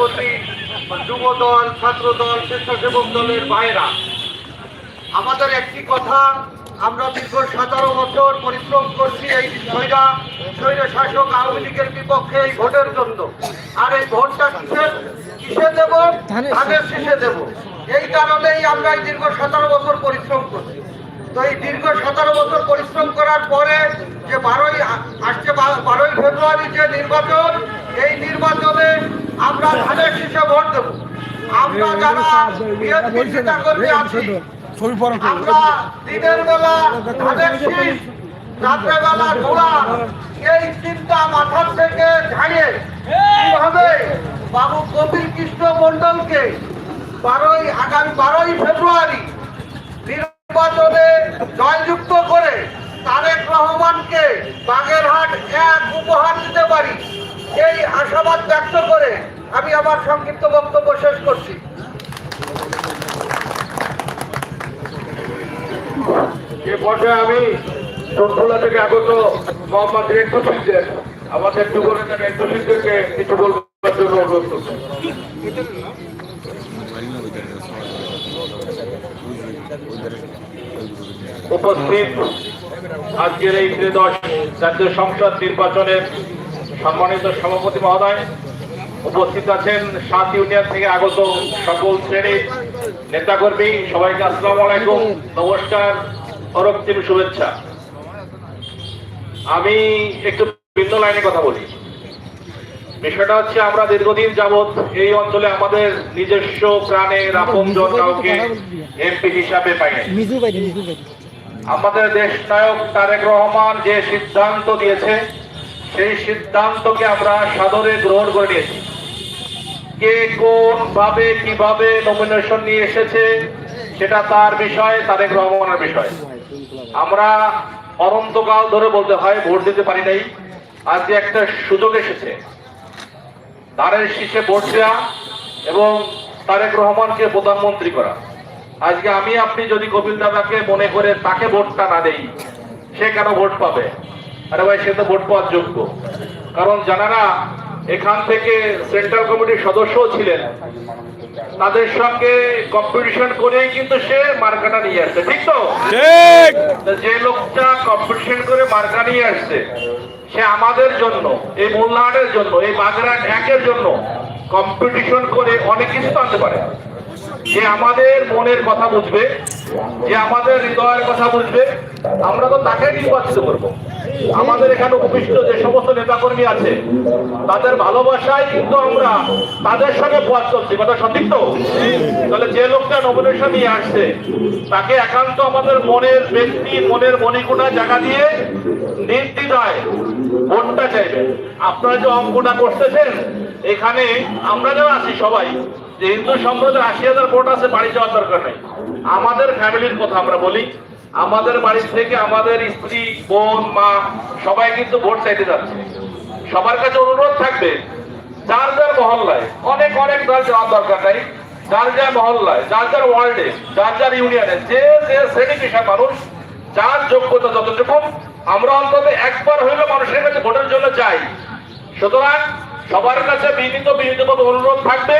কর্মী যুব দল ছাত্র দল স্বেচ্ছাসেবক দলের ভাইরা আমাদের একটি কথা আমরা দীর্ঘ সতেরো বছর পরিশ্রম করছি এই স্বৈরা স্বৈর শাসক আওয়ামী লীগের বিপক্ষে এই ভোটের জন্য। আর এই ভোটটা কিসে কিসে দেব? ধানের শীষে। দেব। এই কারণেই আমরা এই দীর্ঘ সতেরো বছর পরিশ্রম করছি। তো এই দীর্ঘ সতেরো বছর পরিশ্রম করার পরে যে বারোই আসছে বারোই ফেব্রুয়ারি যে নির্বাচন এই নির্বাচনে আমরা ধানের শীষে ভোট দেব। আমরা যারা নেতাকর্মী আছি আমরা দিনের বেলা ধানের শীষ রাত্রে বেলা ঘোড়া এই চিন্তা মাথার থেকে ঝাড়িয়ে কীভাবে বাবু কপিল কৃষ্ণ মন্ডলকে বারোই আগামী বারোই ফেব্রুয়ারি নির্বাচনে জয়যুক্ত করে তারেক রহমানকে বাগেরহাট এক উপহার দিতে পারি এই আশাবাদ ব্যক্ত করে আমি আমার সংক্ষিপ্ত বক্তব্য শেষ করছি। যে পর্যায়ে আমি সন্ধ্যা থেকে আগত মোহাম্মদ রেন্টু আমাদের যুবনেতা কিছু বলবার জন্য অনুরোধ উপস্থিত আজকের এই ত্রিদশ জাতীয় সংসদ নির্বাচনের সম্মানিত সভাপতি মহোদয় উপস্থিত আছেন সাত ইউনিয়ন থেকে আগত সকল শ্রেণির নেতাকর্মী, সবাইকে আসসালামু আলাইকুম, নমস্কার অরক্তিম শুভেচ্ছা। আমি একটু ভিন্ন লাইনে কথা বলি। বিষয়টা হচ্ছে আমরা দীর্ঘদিন যাবৎ এই অঞ্চলে আমাদের নিজস্ব প্রাণের আপনজন কাউকে এমপি হিসাবে পাই আমাদের দেশ নায়ক তারেক রহমান যে সিদ্ধান্ত দিয়েছে, সেই সিদ্ধান্তকে আমরা সাদরে গ্রহণ করে নিয়েছি। কে কোন ভাবে কীভাবে নমিনেশন নিয়ে এসেছে, সেটা তার বিষয়, তারেক রহমানের বিষয়। আমরা অনন্তকাল ধরে বলতে হয়, ভোট দিতে পারি নাই। আজকে একটা সুযোগ এসেছে। তারের শীষে ভোট দেওয়া এবং তারেক রহমানকে প্রধানমন্ত্রী করা। আজকে আমি, আপনি যদি কপিল দাদাকে মনে করে তাকে ভোটটা না দেই, সে কেন ভোট পাবে? আরে ভাই, সে তো ভোট পাওয়ার যোগ্য। কারণ যারা এখান থেকে সেন্ট্রাল কমিটির সদস্যও ছিলেন। তাদের সঙ্গে কম্পিটিশন করেই কিন্তু সে মার্কাটা নিয়ে আসছে ঠিক তো? যে লোকটা কম্পিটিশন করে মার্কা নিয়ে আসছে সে আমাদের জন্য এই মোল্লাহাটের জন্য এই বাগেরহাট একের জন্য কম্পিটিশন করে অনেক কিছু আনতে পারে। যে আমাদের মনের কথা বুঝবে যে আমাদের হৃদয়ের কথা বুঝবে আমরা তো তাকে নির্বাচিত করব। আমাদের এখানে উপবিষ্ট যে সমস্ত নেতাকর্মী আছে, তাদের ভালোবাসায় কিন্তু আমরা তাদের সঙ্গে পথ চলছি। কথা সঠিক তো? তাহলে যে লোকটা নমিনেশন নিয়ে আসছে, তাকে একান্ত আমাদের মনের ব্যক্তি, মনের মণিকোটা জায়গা দিয়ে নির্দ্বিধায় ভোটটা চাইবেন আপনারা যে অঙ্কটা করতেছেন, এখানে আমরা যারা আছি সবাই, যে হিন্দু সম্প্রদায় আশি হাজার ভোট আছে, বাড়ি যাওয়ার দরকার নেই। আমাদের ফ্যামিলির কথা আমরা বলি। আমাদের বাড়ি থেকে আমাদের স্ত্রী, বোন, মা, সবাই কিন্তু ভোট চাইতে যাচ্ছে। সবার কাছে অনুরোধ থাকবে, যার যার মহল্লায়, অনেক অনেক দল যাওয়ার দরকার নাই, যার যার মহল্লায়, যার যার ওয়ার্ল্ডে, যার যার ইউনিয়নে, যে যে শ্রেণি পেশার মানুষ, যার যোগ্যতা যতটুকু, আমরা অন্তত একবার হইলে মানুষের কাছে ভোটের জন্য চাই। সুতরাং সবার কাছে বিনীত বিনীত মতো অনুরোধ থাকবে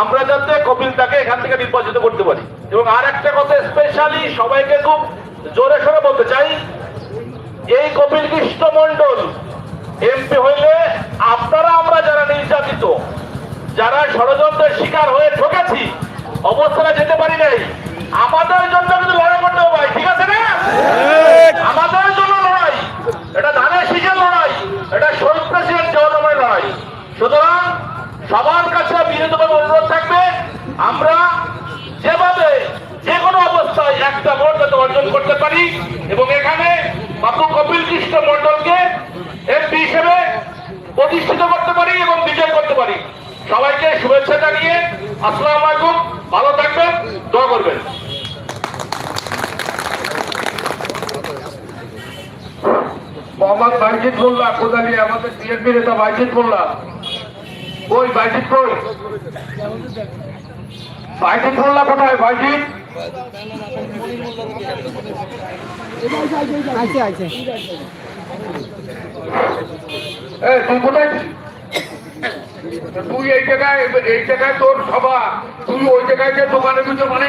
আমরা যাতে কপিলটাকে এখান থেকে নির্বাচিত করতে পারি। এবং আর একটা কথা স্পেশালি সবাইকে খুব জোরে সরে বলতে চাই, এই কপিল কৃষ্ণ মন্ডল এমপি হইলে আপনারা আমরা যারা নির্যাতিত, যারা ষড়যন্ত্রের শিকার হয়ে ঠকেছি অবস্থানে যেতে পারি নাই, আমাদের জন্য কিন্তু লড়াই করতে হবে ঠিক আছে না? আমাদের জন্য লড়াই, এটা ধানের শীষের লড়াই, এটা শহীদ প্রেসিডেন্ট জনগণের লড়াই। সুতরাং সবার কাছে বিনীতভাবে অনুরোধ থাকবে, আমরা যেভাবে যে কোনো অবস্থায় একটা ভোট যাতে অর্জন করতে পারি এবং এখানে বাবু কপিল কৃষ্ণ মন্ডলকে এমপি হিসেবে প্রতিষ্ঠিত করতে পারি এবং বিজয় করতে পারি। সবাইকে শুভেচ্ছা জানিয়ে আসসালামু আলাইকুম, ভালো থাকবেন, দোয়া করবেন। মোহাম্মদ বাইজিদ মোল্লা কোদালি আমাদের বিএনপি নেতা বাইজিদ মোল্লা। কই বাইজিদ কই? বাইজিদ মোল্লা কোথায়? এ, তুই কোথায়? তুই এই জায়গায় এই জায়গায় তোর সভা। তুই ওই জায়গায় যে দোকানের ভিতর মানে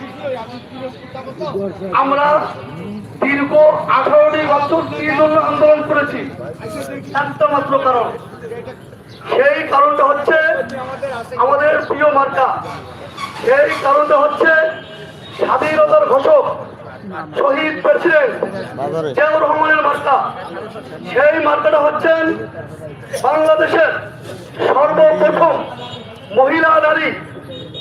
আমরা দীর্ঘ আঠারোটি বছর কি জন্য আন্দোলন করেছি। একটা মাত্র কারণ। সেই কারণটা হচ্ছে আমাদের প্রিয় মার্কা। সেই কারণটা হচ্ছে স্বাধীনতার ঘোষক শহীদ প্রেসিডেন্ট জিয়াউর রহমানের মার্কা। সেই মার্কাটা হচ্ছেন বাংলাদেশের সর্বপ্রথম মহিলা নারী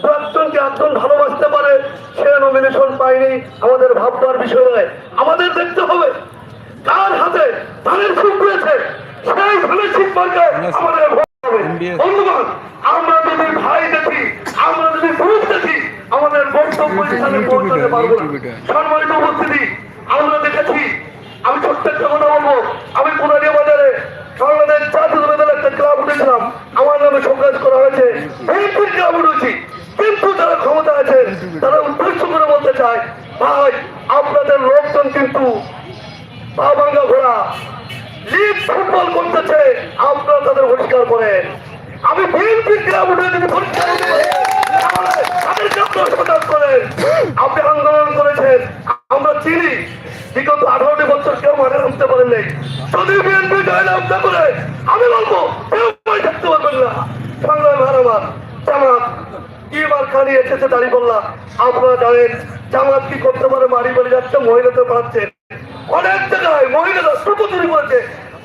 দু একজনকে একজন ভালোবাসতে পারে সে নমিনেশন পায়নি আমাদের ভাববার বিষয়। নয় আমাদের দেখতে হবে কার হাতে ধানের ছিপ রয়েছে সেই ধানের ছিপ মার্কে আমাদের ভোট হবে। বন্ধুগণ আমরা যদি ভাই দেখি আমরা যদি গ্রুপ দেখি আমাদের বক্তব্য স্থানে পৌঁছাতে পারব সম্মানিত উপস্থিতি আমরা দেখেছি আমি ছোট্ট একটা কথা বলব আমি পুরানিয়া বাজারে বাংলাদেশ জাতীয় দলের একটা ক্লাব উঠেছিলাম। আমার নামে সংকাজ করা হয়েছে। বিএনপির ক্লাব উঠেছি। কিন্তু যারা ক্ষমতা আছে, তারা উদ্দেশ্য করে বলতে চায়, ভাই, আপনাদের লোকজন কিন্তু পা ভাঙ্গা ঘোড়া। লিগ ফুটবল করতেছে। আপনারা তাদের পরিষ্কার করেন। আমি বিএনপি ক্লাব উঠে যদি পরিষ্কার তাদেরকে করেন। আপনি আন্দোলন করেছেন। আমরা চিনি বিগত আঠারোটি বছর কেউ মানে নামতে পারেন নাই। যদি বিএনপি গায়ে নামতে করে, আমি বলব, কেউ থাকতে পারবেন না। সংগ্রাম হারাবার জামাত, কি নিয়ে এসেছে দাঁড়িয়ে বললাম আপনারা জানেন, জামাত কি করতে পারে, মারি বাড়ি যাচ্ছে মহিলাদের পাচ্ছেন অনেক জায়গায় মহিলারা ছোট চুরি করেছে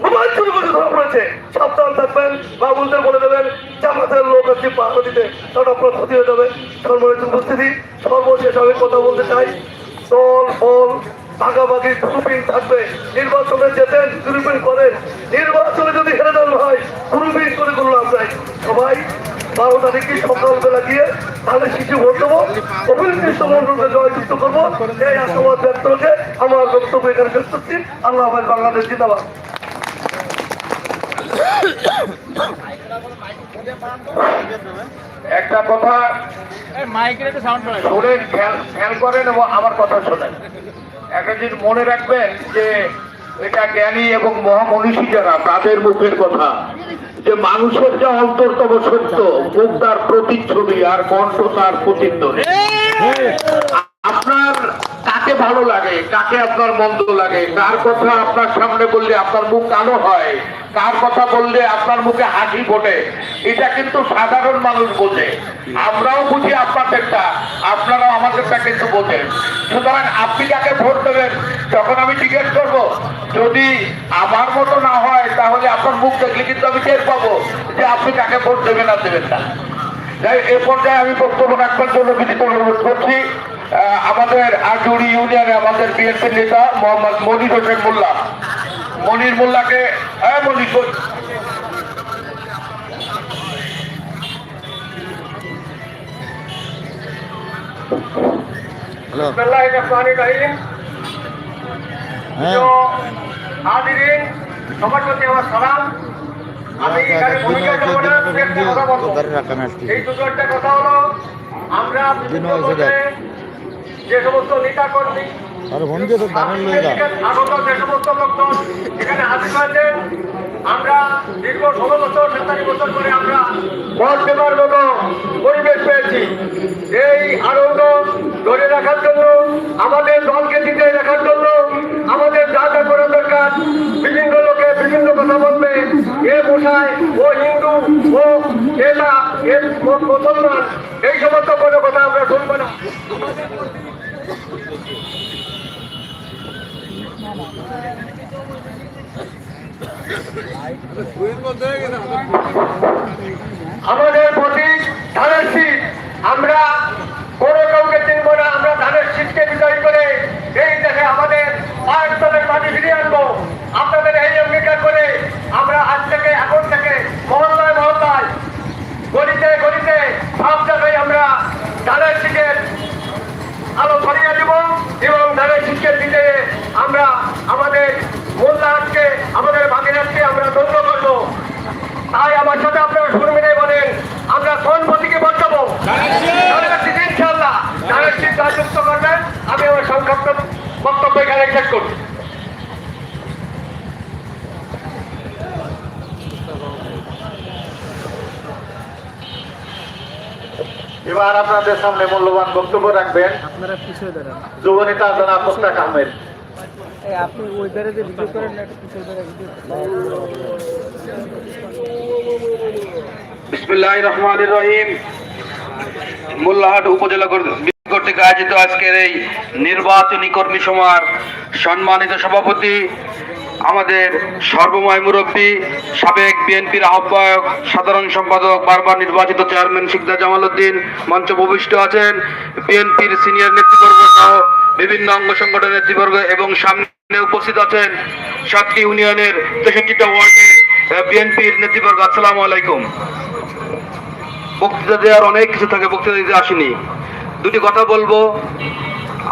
মোবাইল চুরি করে ধরা পড়েছে। সাবধান থাকবেন, বাবুলদের বলে দেবেন, জামাতের লোক আছে পাহাড় দিতে তাহলে আপনার ক্ষতি হয়ে যাবে। সম্মানিত উপস্থিতি, সর্বশেষ আমি কথা বলতে চাই দল ফল ভাগাভাগি গ্রুপিং থাকবে। নির্বাচনে যেতেন গ্রুপিং করেন নির্বাচনে যদি হেরে দেন হয় গ্রুপিং করে কোনো লাভ নাই। সবাই বারো তারিখে সকালবেলা গিয়ে তাহলে শিশু ভোট দেবো। অভিল মন্ডলকে জয়যুক্ত করব। এই আশাবাদ ব্যক্ত রেখে আমার বক্তব্য এখানে শেষ করছি। আল্লাহ হাফেজ বাংলাদেশ জিন্দাবাদ। একটা কথা শোনেন খেয়াল করেন এবং আমার কথা শোনেন। একটা জিনিস মনে রাখবেন যে এটা জ্ঞানী এবং মহামনীষী যারা তাদের মুখের কথা। যে মানুষের যা অন্তরতম সত্য মুখ তার প্রতিচ্ছবি আর কণ্ঠ তার প্রতিদ্বন্দ্ব আপনার কাকে ভালো লাগে? কাকে আপনার মন্দ লাগে? কার কথা আপনার সামনে বললে আপনার মুখ কালো হয়? কার কথা বললে আপনার মুখে হাসি ফোটে? এটা কিন্তু সাধারণ মানুষ বোঝে। আমরাও বুঝি আপনাদেরটা। আপনারাও আমাদেরটা কিন্তু বোঝেন। সুতরাং আপনি কাকে ভোট দেবেন, তখন আমি জিজ্ঞেস করব, যদি আমার মতো না হয়, তাহলে আপনার মুখ দেখলে কিন্তু আমি টের পাবো যে আপনি কাকে ভোট দেবেন আর দেবেন না। যাই এ পর্যায়ে আমি বক্তব্য রাখবার জন্য বিনীত অনুরোধ করছি আমাদের আজুড়ি ইউনিয়নে আমাদের বিএনপির নেতা মোহাম্মদ মনির হোসেন মোল্লা। মনির মোল্লাকে হ্যাঁ মনির। হ্যাঁ। তো হাজিরিন সবার প্রতি আমার সালাম। যে সমস্ত নেতা কর্মী আর ফোন তো দারুণ লয়ে আগত যে সমস্ত লোকজন এখানে হাজির হয়েছেন আমরা দীর্ঘ ষোলো বছর সাতাশ বছর ধরে আমরা ভোট দেওয়ার মতো পরিবেশ পেয়েছি। এই আনন্দ ধরে রাখার জন্য আমাদের দলকে জিতে রাখার জন্য আমাদের যা যা করা দরকার বিভিন্ন এ পোষায়, ও হিন্দু, ও এটা এ মুসলমান, এই সমস্ত কোনো কথা আমরা শুনব না। আমাদের প্রতীক ধানের শীত, আমরা কোনো কাউকে চিনব না, আমরা ধানের শীতকে বিজয় করে এই দেখে আমাদের পাঁচ তলের মাটি ফিরিয়ে আনব। আমরা আজ থেকে মহল্লায় মহল্লায় গলিতে গলিতে সব জায়গায় আমরা ধানের শীতের আলো ছড়িয়ে দেব এবং ধানের শীতের দিতে আমরা আমাদের মোল্লাহাটকে আমাদের বাগেরহাটকে আমরা ধন্য করব তাই আমার সাথে আপনারা শুনবেন বলেন আমরা কোন প্রতীকে বাঁচাবো ইনশাল্লাহ ধানের শীত যুক্ত করবেন আমি আমার সংক্ষিপ্ত বক্তব্য এখানে শেষ করছি এবার আপনাদের সামনে মূল্যবান বক্তব্য রাখবেন। আপনারা পিছিয়ে দাঁড়ান। যুব নেতা জনাব মোস্তাক আহমেদ। আপনি ওই ধারে যে ভিডিও করেন না পিছিয়ে দাঁড়া ভিডিও বিসমুল্লাহ রহমান রহিম। মোল্লাহাট উপজেলা কর্তৃক আয়োজিত আজকের এই নির্বাচনী কর্মী সমার সম্মানিত সভাপতি আমাদের সর্বময় মুরব্বী সাবেক বিএনপির আহ্বায়ক, সাধারণ সম্পাদক, বারবার নির্বাচিত চেয়ারম্যান শিকদার জামাল উদ্দিন মঞ্চ উপবিষ্ট আছেন। বিএনপির সিনিয়র নেতৃবর্গ সহ বিভিন্ন অঙ্গ সংগঠনের নেতৃবর্গ এবং সামনে উপস্থিত আছেন সাতটি ইউনিয়নের তেষট্টিটা ওয়ার্ডের বিএনপির নেতৃবর্গ। আসসালামু আলাইকুম। বক্তৃতা দেওয়ার অনেক কিছু থাকে, বক্তৃতা দিতে আসেনি। দুটি কথা বলব।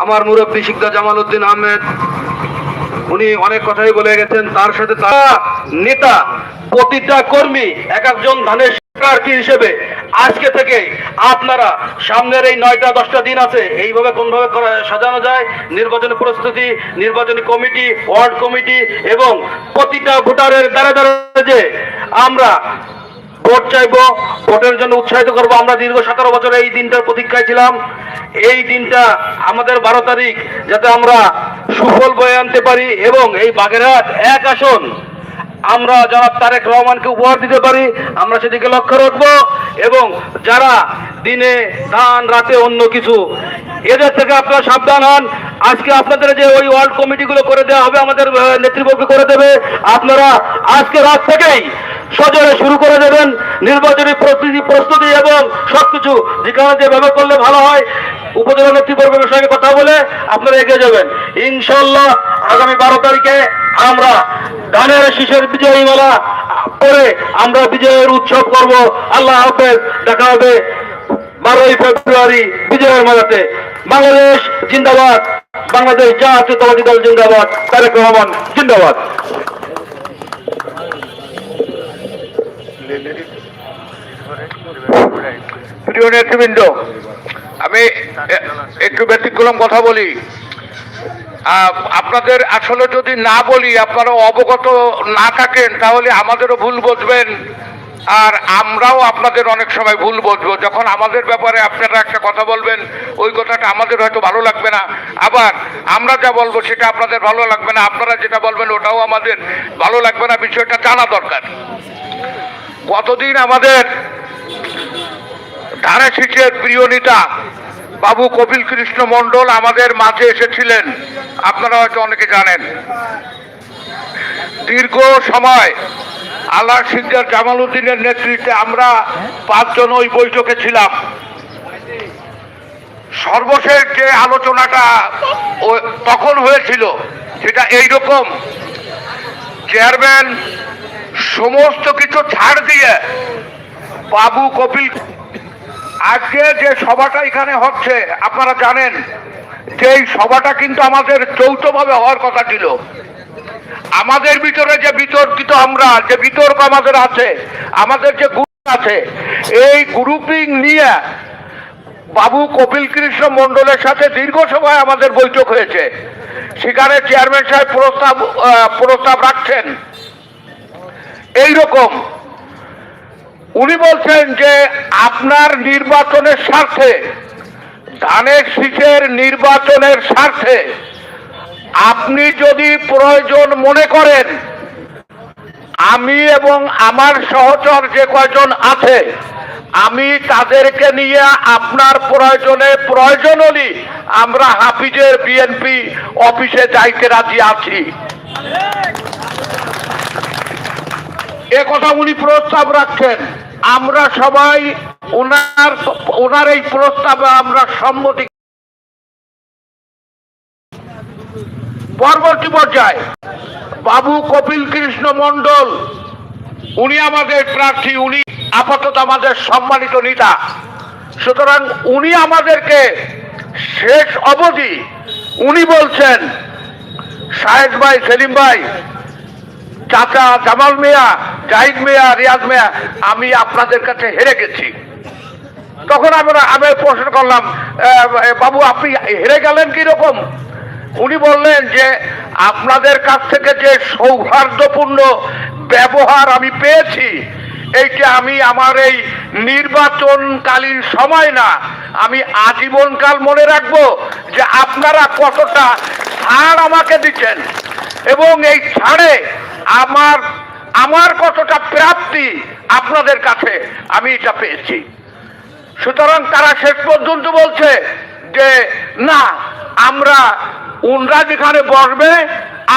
আমার মুরব্বী শিকদার জামাল উদ্দিন আহমেদ উনি অনেক কথাই বলে গেছেন, তার সাথে তারা নেতা, প্রতিটা কর্মী, এক একজন ধানের প্রার্থী হিসেবে আজকে থেকে আপনারা সামনের এই নয়টা, দশটা দিন আছে, এইভাবে কোনভাবে সাজানো যায়, নির্বাচনী প্রস্তুতি, নির্বাচনী কমিটি, ওয়ার্ড কমিটি, এবং প্রতিটা ভোটারের দ্বারা দ্বারা যে আমরা ভোট চাইব, ভোটের জন্য উৎসাহিত করব। আমরা দীর্ঘ সতেরো বছর এই দিনটার প্রতীক্ষায় ছিলাম। এই দিনটা আমাদের বারো তারিখ যাতে আমরা সুফল বয়ে আনতে পারি এবং এই বাগেরহাট এক আসন আমরা যারা তারেক রহমানকে উপহার দিতে পারি। আমরা সেদিকে লক্ষ্য রাখব এবং যারা দিনে ধান রাতে অন্য কিছু। এদের থেকে আপনারা সাবধান হন। আজকে আপনাদের যে ওই ওয়ার্ল্ড কমিটিগুলো করে দেওয়া হবে, আমাদের নেতৃবর্গ করে দেবে, আপনারা আজকে রাত থেকেই সজরে শুরু করে দেবেন নির্বাচনী প্রস্তুতি প্রস্তুতি এবং সবকিছু। যেখানে যেভাবে করলে ভালো হয়, উপজেলা নেতৃবর্গের সঙ্গে কথা বলে আপনারা এগিয়ে যাবেন। ইনশাল্লাহ আগামী বারো তারিখে আমরা ধানের শীষের বিজয়ী করে আমরা বিজয়ের উৎসব করব। আল্লাহ হাফেজ, দেখা হবে। বারোই ফেব্রুয়ারি বিজয়ের মেলাতে। বাংলাদেশ জিন্দাবাদ। বাংলাদেশ জাতীয়তাবাদী দল জিন্দাবাদ। তারেক রহমান জিন্দাবাদ। প্রিয় নেতৃবৃন্দ, আমি একটু ব্যতিক্রম কথা বলি। আপনাদের আসলে যদি না বলি, আপনারা অবগত না থাকেন, তাহলে আমাদেরও ভুল বুঝবেন। আর আমরাও আপনাদের অনেক সময় ভুল বুঝব। যখন আমাদের ব্যাপারে আপনারা একটা কথা বলবেন, ওই কথাটা আমাদের হয়তো ভালো লাগবে না। আবার আমরা যা বলব সেটা আপনাদের ভালো লাগবে না, আপনারা যেটা বলবেন ওটাও আমাদের ভালো লাগবে না, বিষয়টা জানা দরকার। কতদিন আমাদের ধারে শীষের প্রিয় নেতা বাবু কপিল কৃষ্ণ মণ্ডল আমাদের মাঝে এসেছিলেন, আপনারা হয়তো অনেকে জানেন। দীর্ঘ সময় আল্লাহ সিকদার জামাল উদ্দিনের নেতৃত্বে আমরা পাঁচজন ওই বৈঠকে ছিলাম। সর্বশেষ যে আলোচনাটা তখন হয়েছিল, সেটা এইরকম। চেয়ারম্যান সমস্ত কিছু ছাড় দিয়ে বাবু কপিল, আজকে যে সভাটা এখানে হচ্ছে, আপনারা জানেন, যে এই সভাটা কিন্তু আমাদের যৌথভাবে হওয়ার কথা ছিল। আমাদের ভিতরে যে বিতর্কিত আমরা, যে বিতর্ক আমাদের আছে, আমাদের যে গ্রুপ আছে, এই গ্রুপিং নিয়ে বাবু কপিল কৃষ্ণ মণ্ডলের সাথে দীর্ঘ সময় আমাদের বৈঠক হয়েছে। সেখানে চেয়ারম্যান সাহেব প্রস্তাব প্রস্তাব রাখছেন। এই রকম উনি বলছেন যে আপনার নির্বাচনের স্বার্থে, ধানের শীষের নির্বাচনের স্বার্থে আপনি যদি প্রয়োজন মনে করেন, আমি এবং আমার সহচর যে কয়জন আছে, আমি তাদেরকে নিয়ে আপনার প্রয়োজনে প্রয়োজন হলে আমরা হাফিজের বিএনপি অফিসে যাইতে রাজি আছি। এ কথা উনি প্রস্তাব রাখছেন। আমরা সবাই ওনার ওনার এই প্রস্তাবে আমরা সম্মতি পরবর্তী পর্যায়ে বাবু কপিল কৃষ্ণ মন্ডল উনি আমাদের প্রার্থী, উনি আপাতত আমাদের সম্মানিত নেতা। সুতরাং উনি আমাদেরকে শেষ অবধি উনি বলছেন শাহেদ ভাই, সেলিম ভাই, চাচা জামাল মিয়া, জাহিদ মিয়া রিয়াজ মিয়া, আমি আপনাদের কাছে হেরে গেছি। তখন আমরা আমি প্রশ্ন করলাম বাবু, আপনি হেরে গেলেন কীরকম? উনি বললেন যে, আপনাদের কাছ থেকে যে সৌহার্দ্যপূর্ণ ব্যবহার আমি পেয়েছি, এইটা আমি আমার এই নির্বাচনকালীন সময় না, আমি আজীবনকাল মনে রাখব যে আপনারা কতটা ছাড় আমাকে দিচ্ছেন। এবং এই ছাড়ে আমার আমার কতটা প্রাপ্তি আপনাদের কাছে আমি এটা পেয়েছি। সুতরাং তারা শেষ পর্যন্ত বলছে যে, না, আমরা উনরা যেখানে বসবে,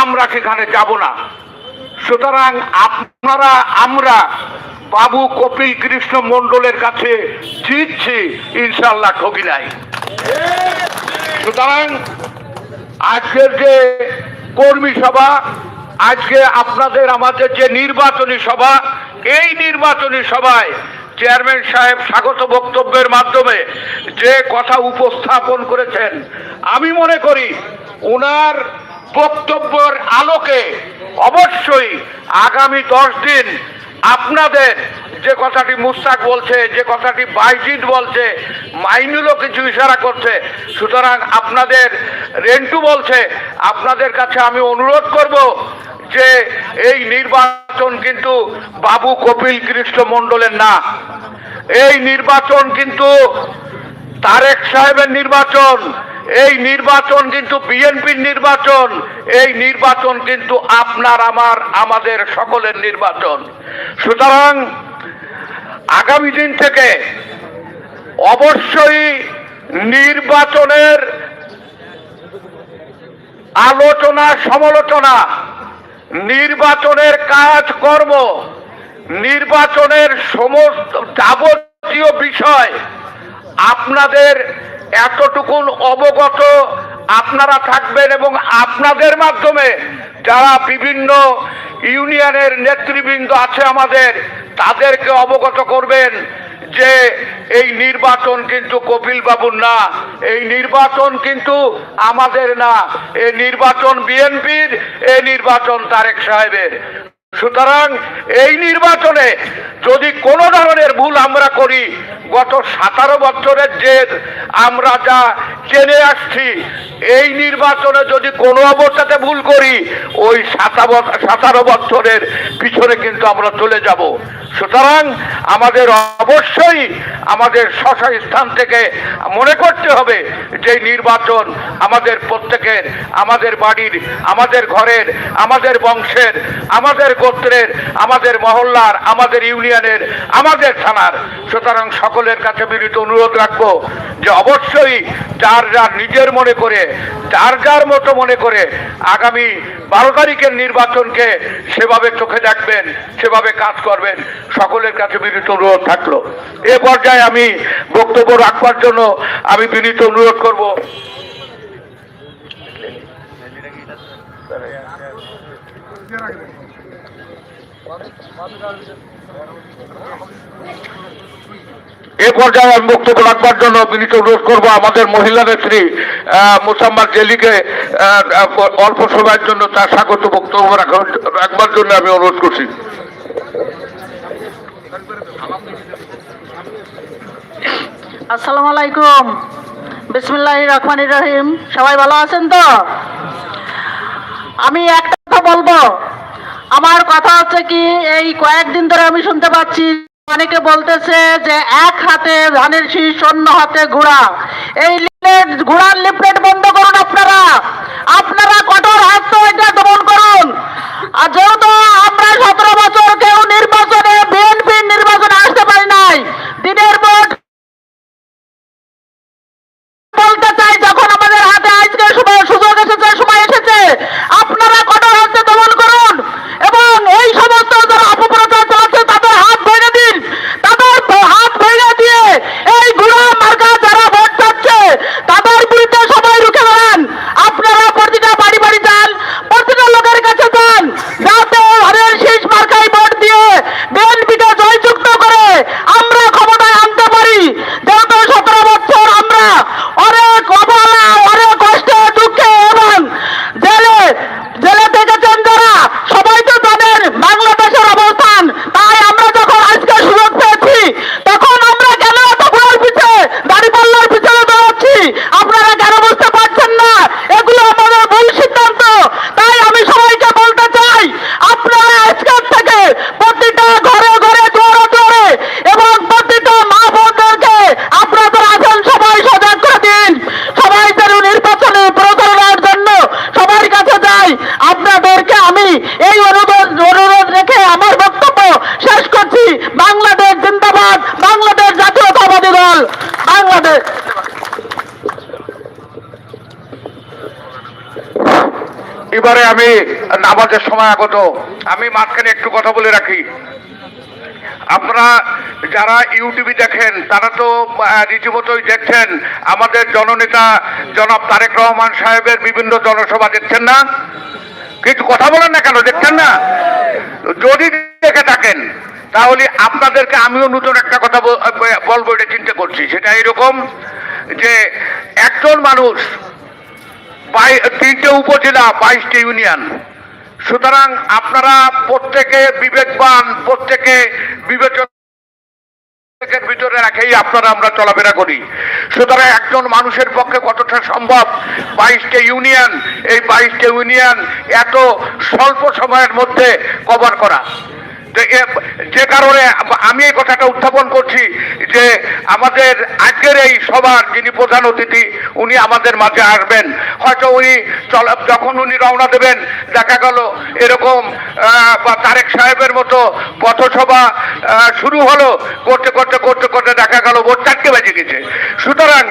আমরা সেখানে যাব না। সুতরাং আপনারা, আমরা বাবু কপিল কৃষ্ণ মণ্ডলের কাছে জিতছি ইনশাল্লাহ ঠকি নাই সুতরাং আজকের যে কর্মী সভা, আজকে আপনাদের আমাদের যে নির্বাচনী সভা, এই নির্বাচনী সভায় চেয়ারম্যান সাহেব স্বাগত বক্তব্যের মাধ্যমে যে কথা উপস্থাপন করেছেন, আমি মনে করি ওনার বক্তব্যের আলোকে অবশ্যই আগামী দশ দিন আপনাদের যে কথাটি মুস্তাক বলছে, যে কথাটি বাইজিদ বলছে, মাইনুলও কিছু ইশারা করছে, সুতরাং আপনাদের রেন্টু বলছে, আপনাদের কাছে আমি অনুরোধ করব যে এই নির্বাচন কিন্তু বাবু কপিল কৃষ্ণ মণ্ডলের না। এই নির্বাচন কিন্তু তারেক সাহেবের নির্বাচন, এই নির্বাচন কিন্তু বিএনপির নির্বাচন, এই নির্বাচন কিন্তু আপনার, আমার, আমাদের সকলের নির্বাচন। সুতরাং আগামী দিন থেকে অবশ্যই নির্বাচনের আলোচনা, সমালোচনা নির্বাচনের কাজকর্ম, নির্বাচনের সমস্ত যাবতীয় বিষয় আপনাদের এতটুকুন অবগত আপনারা থাকবেন এবং আপনাদের মাধ্যমে যারা বিভিন্ন ইউনিয়নের নেতৃবৃন্দ আছে আমাদের, তাদেরকে অবগত করবেন। যে এই নির্বাচন কিন্তু কপিল বাবুর না, এই নির্বাচন কিন্তু আমাদের না। এই নির্বাচন বিএনপির এই নির্বাচন তারেক সাহেবের। সুতরাং এই নির্বাচনে যদি কোনো ধরনের ভুল আমরা করি, গত সতেরো বছরের যে আমরা যা চেনে আসছি, এই নির্বাচনে যদি কোনো অবস্থাতে ভুল করি, ওই সতেরো বছরের পিছনে কিন্তু আমরা চলে যাব। সুতরাং আমাদের অবশ্যই আমাদের শশা স্থান থেকে মনে করতে হবে যে নির্বাচন আমাদের প্রত্যেকের, আমাদের বাড়ির, আমাদের ঘরের, আমাদের বংশের, আমাদের গোত্রের, আমাদের মহল্লার, আমাদের ইউনিয়নের, আমাদের থানার। সুতরাং সকলের কাছে বিনীত অনুরোধ রাখব যে অবশ্যই যার যার নিজের মনে করে, যার যার মতো মনে করে আগামী বারো তারিখের নির্বাচনকে সেভাবে চোখে দেখবেন, সেভাবে কাজ করবেন। সকলের কাছে বিনীত অনুরোধ থাকল। এ পর্যায়ে আমি বক্তব্য রাখবার জন্য আমি বিনীত অনুরোধ করব। এ পর্যায়ে আমি বক্তব্য রাখবার জন্য বিনীত অনুরোধ করব আমাদের মহিলা নেত্রী আহ, মুসাম্মাদ জেলিকে অল্প সময়ের জন্য তার স্বাগত বক্তব্য রাখবার জন্য আমি অনুরোধ করছি। আসসালামু আলাইকুম। বিসমিল্লাহ রহমান রহিম। সবাই ভালো আছেন তো? আমি একটা কথা বলব। আমার কথা হচ্ছে কি, এই কয়েকদিন ধরে আমি শুনতে পাচ্ছি, অনেকে বলতেছে যে এক হাতে ধানের শীষ, অন্য হাতে ঘোড়া এই লিফলেট ঘোড়ার লিফলেট বন্ধ করুন আপনারা। আপনারা কঠোর হাস্য এটা দমন করুন। আর যেহেতু আমরা সতেরো বছর এবারে আমি নামাজের সময় আগত। আমি মাঝখানে একটু কথা বলে রাখি। আপনারা যারা ইউটিউবে দেখেন, তারা তো রীতিমতোই দেখছেন, আমাদের জননেতা জনাব তারেক রহমান সাহেবের বিভিন্ন জনসভা দেখছেন না? কিছু কথা বলেন না কেন? দেখছেন না? যদি দেখে থাকেন, তাহলে আপনাদেরকে আমিও নতুন একটা কথা বল- বলব, এটা চিন্তা করছি। সেটা এরকম যে, একজন মানুষ তিনটে উপজেলা বাইশটি ইউনিয়ন। সুতরাং আপনারা প্রত্যেকে বিবেকবান, প্রত্যেকে বিবেচনা ভিতরে রাখেই আপনারা আমরা চলাফেরা করি। সুতরাং একজন মানুষের পক্ষে কতটা সম্ভব? বাইশটা ইউনিয়ন, এই বাইশটা ইউনিয়ন এত স্বল্প সময়ের মধ্যে কভার করা। যে কারণে আমি এই কথাটা উত্থাপন করছি যে আমাদের আজকের এই সভার যিনি প্রধান অতিথি, উনি আমাদের মাঝে আসবেন। হয়তো উনি চল, যখন উনি রওনা দেবেন, দেখা গেল এরকম তারেক সাহেবের মতো পথসভা শুরু হলো, করতে করতে করতে করতে দেখা গেল ভোট চারটে বেজে গেছে। সুতরাং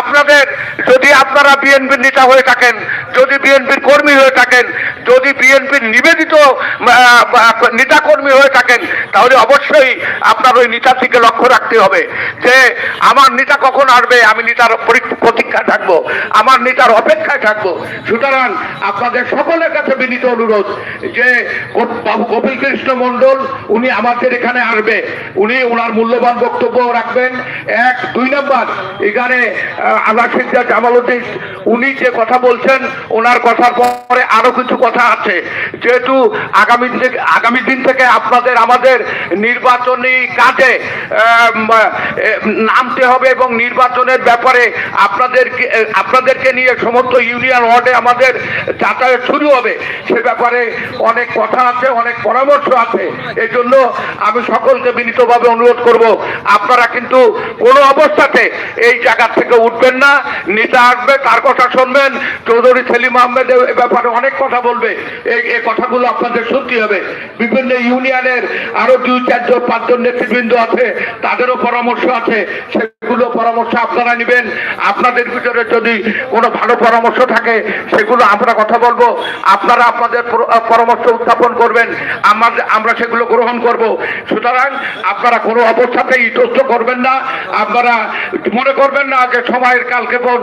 আপনাদের, যদি আপনারা বিএনপির নেতা হয়ে থাকেন, যদি বিএনপির কর্মী হয়ে থাকেন, যদি বিএনপির নিবেদিত নেতা কর্মী থাকেন, তাহলে অবশ্যই আপনার ওই নেতার দিকে লক্ষ্য রাখতে হবে যে আমার নেতা কখন আসবে, আমি নেতার প্রতীক্ষায় থাকব, আমার নেতার অপেক্ষায় থাকব। সুতরাং আপনাদের সকলের কাছে বিনীত অনুরোধ যে বাবু কপিল কৃষ্ণ মণ্ডল, উনি আমাদের এখানে আসবে। উনি ওনার মূল্যবান বক্তব্য রাখবেন। এক, দুই নম্বর, এখানে আল্লাহ সিদ্দার জামালউদ্দিন উনি যে কথা বলছেন, ওনার কথার পরে আরও কিছু কথা আছে। যেহেতু আগামী আগামী দিন থেকে আপনাদের আমাদের নির্বাচনী কাজে নামতে হবে এবং নির্বাচনের ব্যাপারে আপনাদেরকে আপনাদেরকে নিয়ে সমস্ত ইউনিয়ন ওয়ার্ডে আমাদের যাতায়াত শুরু হবে। সে ব্যাপারে অনেক কথা আছে, অনেক পরামর্শ আছে। এই জন্য আমি সকলকে বিনীতভাবে অনুরোধ করব, আপনারা কিন্তু কোনো অবস্থাতে এই জায়গা থেকে উঠবেন না। নেতা আসবে, তার কথা শুনবেন, চৌধুরী সেলিম আহমেদ এ ব্যাপারে অনেক কথা বলবে। এই কথাগুলো আপনাদের শুনতে হবে। বিভিন্ন ইউনিয়নের আরও দুই চারজন পাঁচজন নেতৃবৃন্দ আছে, তাদেরও পরামর্শ আছে। সেগুলো পরামর্শ আপনারা নেবেন। আপনাদের ভিতরে যদি কোনো ভালো পরামর্শ থাকে, সেগুলো আমরা কথা বলব। আপনারা আপনাদের পরামর্শ উত্থাপন করবেন। আমাদের আমরা সেগুলো গ্রহণ করব। সুতরাং আপনারা কোনো অবস্থাতে ইতস্ত করবেন না। আপনারা মনে করবেন না যে সময়ের কালকে বোন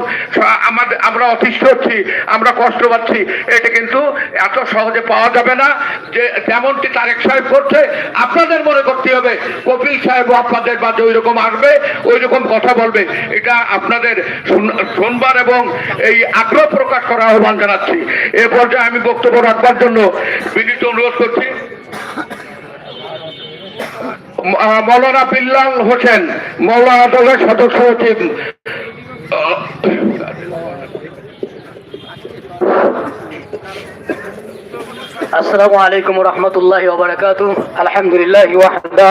আমাদের আমরা অতিষ্ঠ হচ্ছি, আমরা কষ্ট পাচ্ছি। এটা কিন্তু এত সহজে পাওয়া যাবে না। যে যেমনটি তারেক সাহেব করছে আপনাদের মনে করতে হবে, কপিল সাহেবও আপনাদের মাঝে ওই রকম আসবে ওই রকম কথা বলবে। এটা আপনাদের শুন- শুনবার এবং এই আগ্রহ প্রকাশ করার আহ্বান জানাচ্ছি। এ পর্যায়ে আমি বক্তব্য রাখবার জন্য বিনীত অনুরোধ করছি। মৌলানা বিল্লাল হোসেন, মৌলানা দলের সদস্য সচিব। আহ, আসসালামু আলাইকুম রহমতুল্লাহ ওবরাকাতু আলহামদুলিল্লাহ ওয়াহদা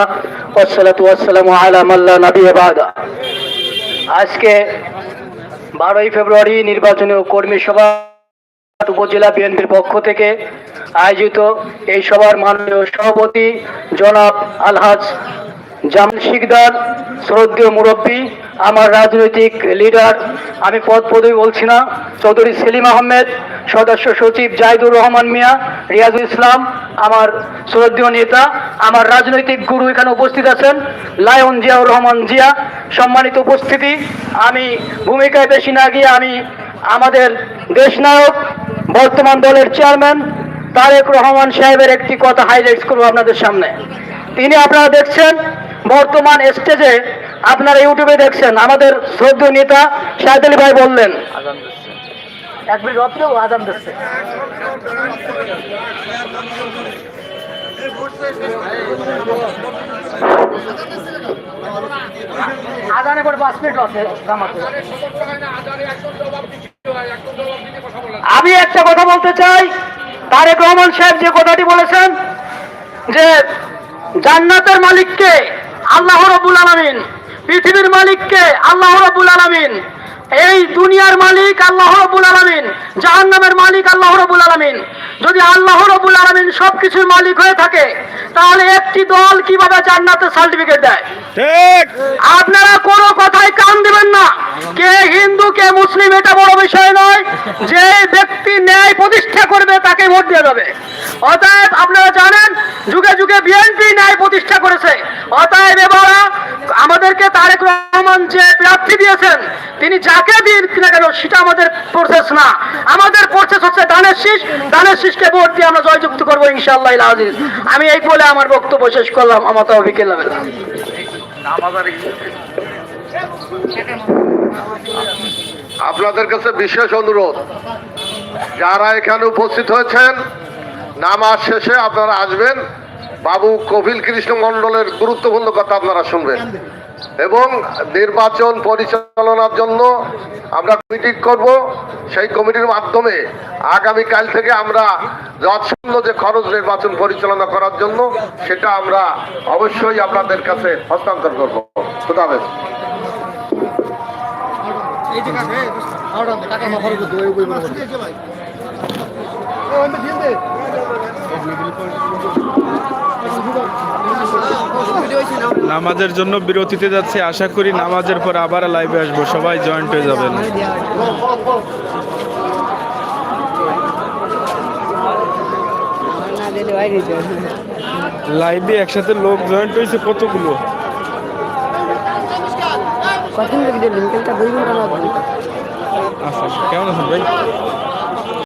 ওয়াসসালাতু ওয়াসসালামু আলা মাল্লা নাবিয়্যা বাদা। আজকে বারোই ফেব্রুয়ারি নির্বাচনী কর্মী সভা উপজেলা বিএনপির পক্ষ থেকে আয়োজিত এই সভার মাননীয় সভাপতি জনাব আলহাজ জামিল শিকদার, শ্রদ্ধেয় মুরব্বী, আমার রাজনৈতিক লিডার আমি পদ পদই বলছি না, চৌধুরী সেলিম আহমেদ, সদস্য সচিব জাহিদুর রহমান মিয়া, রিয়াজুল ইসলাম, আমার শ্রদ্ধেয় নেতা, আমার রাজনৈতিক গুরু এখানে উপস্থিত আছেন, লায়ন জিয়াউর রহমান জিয়া, সম্মানিত উপস্থিতি, আমি ভূমিকায় বেশি না গিয়ে আমি আমাদের দেশনায়ক, বর্তমান দলের চেয়ারম্যান তারেক রহমান সাহেবের একটি কথা হাইলাইট করব আপনাদের সামনে। তিনি আপনারা দেখছেন বর্তমান স্টেজে আপনারা ইউটিউবে দেখছেন আমাদের শ্রদ্ধেয় নেতা শাহেদ আলী ভাই বললেন। এক পাঁচ মিনিট আমি একটা কথা বলতে চাই, তারেক রহমান সাহেব যে কথাটি বলেছেন যে জান্নাতের মালিককে আল্লাহ রবুল আলমিন, পৃথিবীর মালিককে আল্লাহ রবুল আলমিন, এই দুনিয়ার মালিক আল্লাহ রবুল আলমিন, জাহান্নামের মালিক আল্লাহ রবুল আলমিন যদি আল্লাহ রবুল আলামিন সবকিছুর মালিক হয়ে থাকে তাহলে একটি দল কীভাবে জান্নাতের সার্টিফিকেট দেয়? আপনারা কোনো কথাই কান দিবেন না। কে হিন্দু কে মুসলিম এটা বড় বিষয় নয়। যে ব্যক্তি ন্যায় প্রতিষ্ঠা করবে তাকে ভোট দেওয়া যাবে অতএব আপনারা জানেন যুগে যুগে বিএনপি ন্যায় প্রতিষ্ঠা করেছে। অতএব এবার আমাদেরকে তারেক রহমান যে প্রার্থী দিয়েছেন তিনি যাকে দিন না কেন সেটা আমাদের প্রসেস না। আমাদের প্রসেস হচ্ছে দানের শীষ। দানের শীষকে ভোট দিয়ে আমরা জয়যুক্ত করব ইনশাআল্লাহ আজিজ। আমি এই বলে আমার বক্তব্য শেষ করলাম। আমার তো বিকেল আপনাদের কাছে বিশেষ অনুরোধ, যারা এখানে উপস্থিত হয়েছেন, নামাজ শেষে আপনারা আসবেন। বাবু কপিল কৃষ্ণ মন্ডলের গুরুত্বপূর্ণ কথা আপনারা শুনবেন। এবং নির্বাচন পরিচালনার জন্য আমরা কমিটি করব। সেই কমিটির মাধ্যমে আগামীকাল থেকে আমরা যৎসামান্য যে খরচ নির্বাচন পরিচালনা করার জন্য, সেটা আমরা অবশ্যই আপনাদের কাছে হস্তান্তর করব। খুদা হাফেজ। নামাজের জন্য বিরতিতে যাচ্ছে। আশা করি নামাজের পর আবার লাইভে আসব। সবাই জয়েন্ট হয়ে যাবেন। লাইভে একসাথে লোক জয়েন্ট হয়েছে কতগুলো? আচ্ছা কেমন আছেন ভাই?